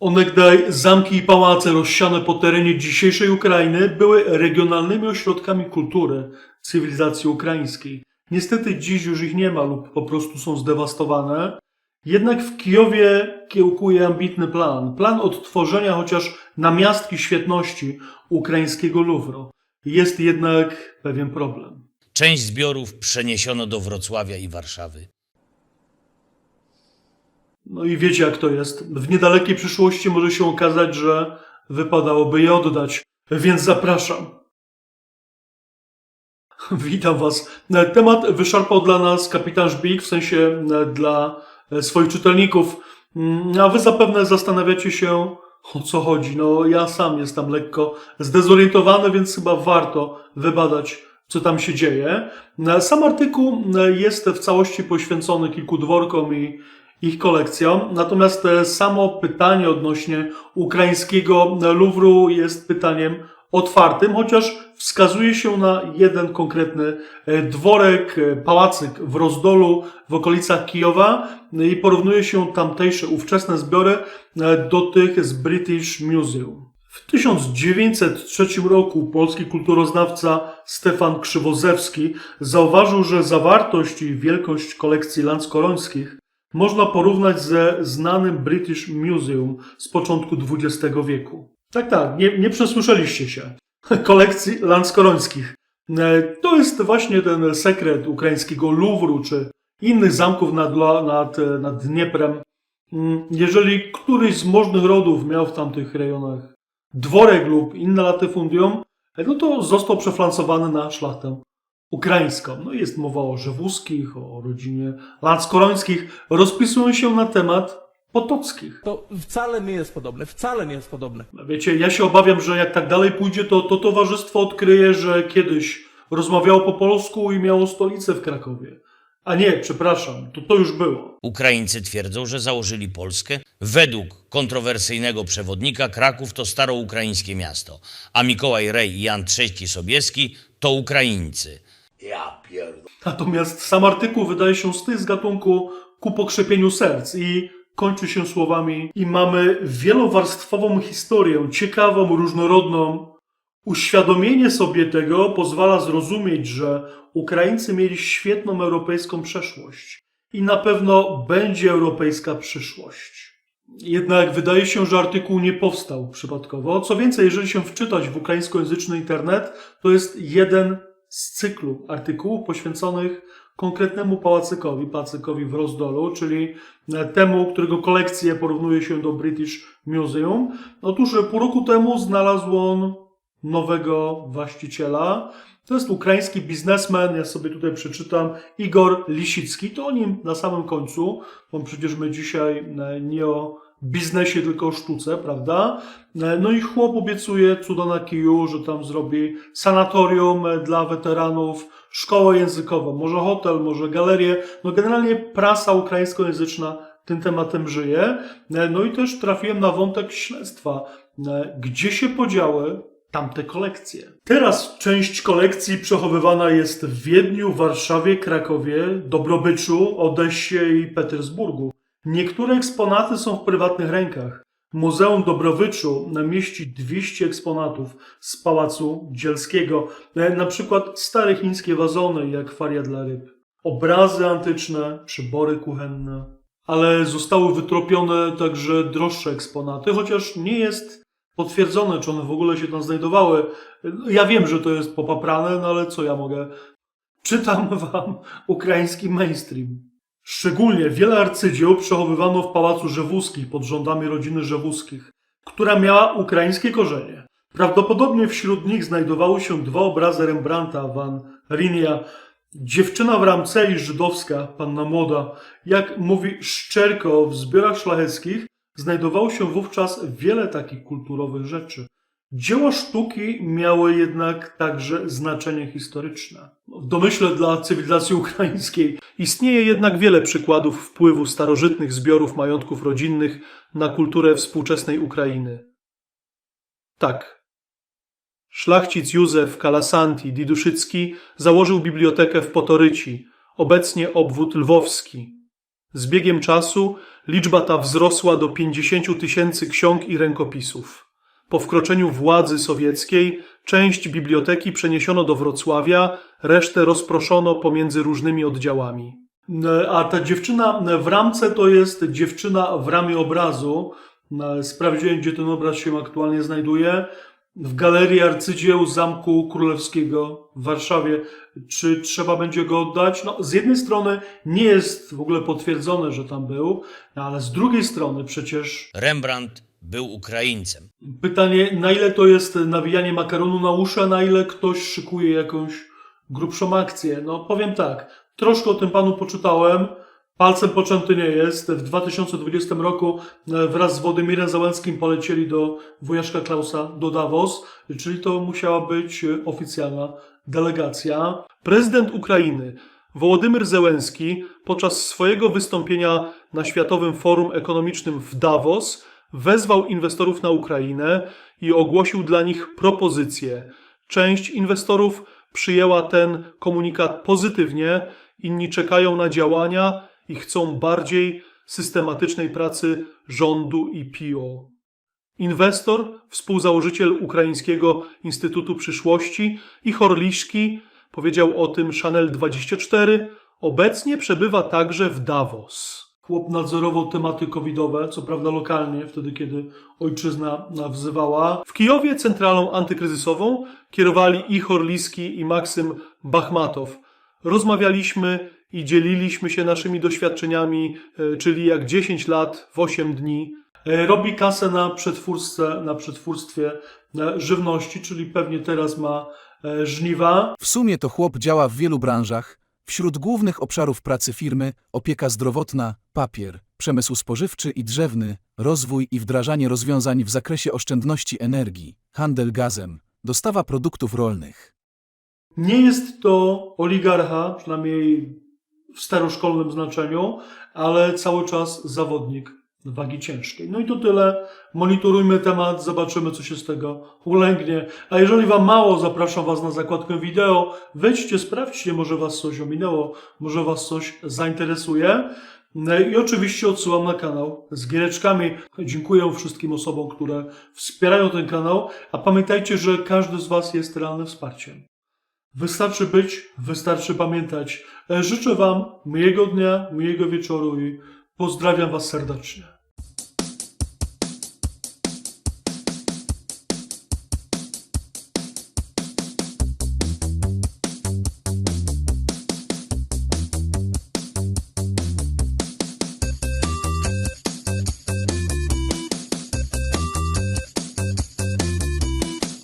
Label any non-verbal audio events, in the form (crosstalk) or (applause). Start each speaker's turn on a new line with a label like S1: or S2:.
S1: Onegdaj zamki i pałace rozsiane po terenie dzisiejszej Ukrainy były regionalnymi ośrodkami kultury, cywilizacji ukraińskiej. Niestety dziś już ich nie ma lub po prostu są zdewastowane. Jednak w Kijowie kiełkuje ambitny plan. Plan odtworzenia chociaż namiastki świetności ukraińskiego Louvru. Jest jednak pewien problem.
S2: Część zbiorów przeniesiono do Wrocławia i Warszawy.
S1: No i wiecie jak to jest. W niedalekiej przyszłości może się okazać, że wypadałoby je oddać. Więc zapraszam. (laughs) Witam Was. Temat wyszarpał dla nas kapitan Żbik, w sensie e, dla e, swoich czytelników. Mm, A Wy zapewne zastanawiacie się, o co chodzi. No, ja sam jestem lekko zdezorientowany, więc chyba warto wybadać, co tam się dzieje. E, Sam artykuł e, jest w całości poświęcony kilku dworkom i ich kolekcjom. Natomiast e, samo pytanie odnośnie ukraińskiego Louvru jest pytaniem otwartym, chociaż wskazuje się na jeden konkretny e, dworek, e, pałacyk w Rozdolu w okolicach Kijowa no i porównuje się tamtejsze ówczesne zbiory do tych z British Museum. W 1903 roku polski kulturoznawca Stefan Krzywozewski zauważył, że zawartość i wielkość kolekcji lanskorońskich można porównać ze znanym British Museum z początku XX wieku. Tak, tak, nie, nie przesłyszeliście się. (laughs) Kolekcji lanskorońskich. E, To jest właśnie ten sekret ukraińskiego Luwru czy innych zamków nad, nad, e, nad Dnieprem. Mm, Jeżeli któryś z możnych rodów miał w tamtych rejonach dworek lub inne latyfundium, e, no to został przeflancowany na szlachtę ukraińską. No jest mowa o Żewuskich, o rodzinie Lanskorońskich. Rozpisują się na temat potockich.
S3: To wcale nie jest podobne, wcale nie jest podobne.
S1: Wiecie, ja się obawiam, że jak tak dalej pójdzie, to to towarzystwo odkryje, że kiedyś rozmawiało po polsku i miało stolicę w Krakowie. A nie, przepraszam, to to już było.
S2: Ukraińcy twierdzą, że założyli Polskę. Według kontrowersyjnego przewodnika Kraków to staroukraińskie miasto, a Mikołaj Rej i Jan Trzeci Sobieski to Ukraińcy.
S1: Natomiast sam artykuł wydaje się z z gatunku ku pokrzepieniu serc i kończy się słowami i mamy wielowarstwową historię, ciekawą, różnorodną. Uświadomienie sobie tego pozwala zrozumieć, że Ukraińcy mieli świetną europejską przeszłość i na pewno będzie europejska przyszłość. Jednak wydaje się, że artykuł nie powstał przypadkowo. Co więcej, jeżeli się wczytać w ukraińskojęzyczny internet, to jest jeden z cyklu artykułów poświęconych konkretnemu pałacykowi, pałacykowi w Rozdolu, czyli temu, którego kolekcję porównuje się do British Museum. Otóż pół roku temu znalazł on nowego właściciela. To jest ukraiński biznesmen, ja sobie tutaj przeczytam, Igor Lisicki. To o nim na samym końcu, bo przecież my dzisiaj e, nie o biznesie, tylko o sztuce, prawda? E, No i chłop obiecuje cuda na kiju, że tam zrobi sanatorium dla weteranów, szkołę językową, może hotel, może galerię. No generalnie prasa ukraińskojęzyczna tym tematem żyje. E, No i też trafiłem na wątek śledztwa. E, Gdzie się podziały tamte kolekcje? Teraz część kolekcji przechowywana jest w Wiedniu, Warszawie, Krakowie, Dobrobyczu, Odessie i Petersburgu. Niektóre eksponaty są w prywatnych rękach. Muzeum Dobrowyczu mieści 200 eksponatów z Pałacu Dzielskiego, e, na przykład stare chińskie wazony i akwaria dla ryb, obrazy antyczne, przybory kuchenne, ale zostały wytropione także droższe eksponaty, chociaż nie jest potwierdzone, czy one w ogóle się tam znajdowały. Ja wiem, że to jest popaprane, no ale co ja mogę? Czytam wam ukraiński mainstream. Szczególnie wiele arcydzieł przechowywano w Pałacu Żewuskich pod rządami rodziny Żewuskich, która miała ukraińskie korzenie. Prawdopodobnie wśród nich znajdowały się dwa obrazy Rembrandta van Rinia, Dziewczyna w ramce i żydowska, panna młoda. Jak mówi Szczerko, w zbiorach szlacheckich znajdowało się wówczas wiele takich kulturowych rzeczy. Dzieła sztuki miały jednak także znaczenie historyczne. W domyśle dla cywilizacji ukraińskiej istnieje jednak wiele przykładów wpływu starożytnych zbiorów majątków rodzinnych na kulturę współczesnej Ukrainy. Tak. Szlachcic Józef Kalasanti Diduszycki założył bibliotekę w Potoryci, obecnie obwód lwowski. Z biegiem czasu liczba ta wzrosła do 50 tysięcy ksiąg i rękopisów. Po wkroczeniu władzy sowieckiej część biblioteki przeniesiono do Wrocławia, resztę rozproszono pomiędzy różnymi oddziałami. E, A ta dziewczyna w ramce to jest dziewczyna w ramie obrazu. E, Sprawdziłem, gdzie ten obraz się aktualnie znajduje. W Galerii Arcydzieł Zamku Królewskiego w Warszawie. Czy trzeba będzie go oddać? No, z jednej strony nie jest w ogóle potwierdzone, że tam był, no, ale z drugiej strony przecież
S2: Rembrandt był Ukraińcem.
S1: Pytanie, na ile to jest nawijanie makaronu na uszy, a na ile ktoś szykuje jakąś grubszą akcję? No powiem tak, troszkę o tym panu poczytałem, palcem poczęty nie jest. W 2020 roku e, wraz z Wodymirem Załęckim polecieli do wujaszka Klausa do Davos, czyli to musiała być oficjalna delegacja. Prezydent Ukrainy Wołodymyr Zełenski podczas swojego wystąpienia na Światowym Forum Ekonomicznym w Davos wezwał inwestorów na Ukrainę i ogłosił dla nich propozycje. Część inwestorów przyjęła ten komunikat pozytywnie, inni czekają na działania i chcą bardziej systematycznej pracy rządu i PIO. Inwestor, współzałożyciel Ukraińskiego Instytutu Przyszłości i Horliszki powiedział o tym Chanel 24, obecnie przebywa także w Davos. Chłop nadzorował tematy covidowe, co prawda lokalnie, wtedy kiedy ojczyzna wzywała. W Kijowie centralą antykryzysową kierowali i Horliski i Maksym Bachmatow. Rozmawialiśmy i dzieliliśmy się naszymi doświadczeniami, e, czyli jak 10 lat w 8 dni. E, Robi kasę na przetwórstwie, na przetwórstwie żywności, czyli pewnie teraz ma e, żniwa.
S4: W sumie to chłop działa w wielu branżach. Wśród głównych obszarów pracy firmy opieka zdrowotna, papier, przemysł spożywczy i drzewny, rozwój i wdrażanie rozwiązań w zakresie oszczędności energii, handel gazem, dostawa produktów rolnych.
S1: Nie jest to oligarcha, przynajmniej w staroszkolnym znaczeniu, ale cały czas zawodnik wagi ciężkiej. No i to tyle. Monitorujmy temat, zobaczymy, co się z tego ulęgnie. A jeżeli Wam mało, zapraszam Was na zakładkę wideo. Wejdźcie, sprawdźcie, może Was coś ominęło, może Was coś zainteresuje. No I oczywiście odsyłam na kanał z giereczkami. Dziękuję wszystkim osobom, które wspierają ten kanał, a pamiętajcie, że każdy z Was jest realnym wsparciem. Wystarczy być, wystarczy pamiętać. E, Życzę Wam miłego dnia, miłego wieczoru i pozdrawiam Was serdecznie.